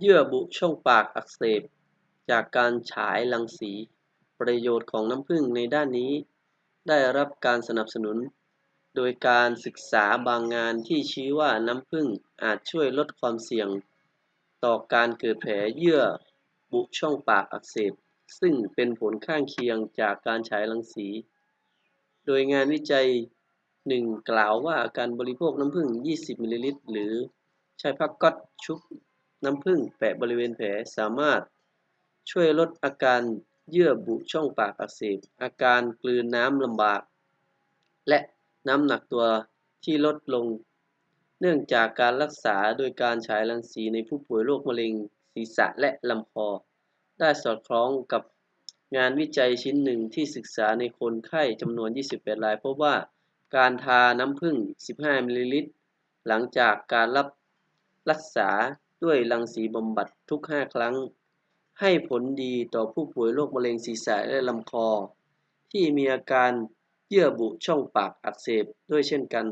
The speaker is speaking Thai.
เยื่อบุช่องปากอักเสบ จากการฉายรังสี ประโยชน์ของน้ำผึ้งในด้านนี้ ได้รับการสนับสนุน โดยการศึกษาบางงานที่ชี้ว่าน้ำผึ้งอาจช่วยลดความเสี่ยง ต่อการเกิดแผลเยื่อบุช่องปากอักเสบ ซึ่งเป็นผลข้างเคียงจากการฉายรังสี โดยงานวิจัยหนึ่งกล่าวว่าการบริโภคน้ำผึ้ง 20 มิลลิลิตร หรือใช้ผ้าก๊อซชุบ น้ำผึ้งแปะบริเวณแผลสามารถช่วยลดอาการเยื่อบุช่องปากอักเสบ อาการกลืนน้ำลำบาก และน้ำหนักตัวที่ลดลง เนื่องจากการรักษาโดยการฉายรังสีในผู้ป่วยโรคมะเร็งศีรษะและลำคอ ได้สอดคล้องกับงานวิจัยชิ้นหนึ่งที่ศึกษาในคนไข้จำนวน 28 รายพบว่าการทาน้ำผึ้ง 15 มิลลิลิตร หลังจากการรับรักษา ด้วยรังสีบำบัดทุก 5 ครั้ง ให้ผลดีต่อผู้ป่วยโรคมะเร็งศีรษะและลำคอ ที่มีอาการเยื่อบุช่องปากอักเสบด้วยเช่นกัน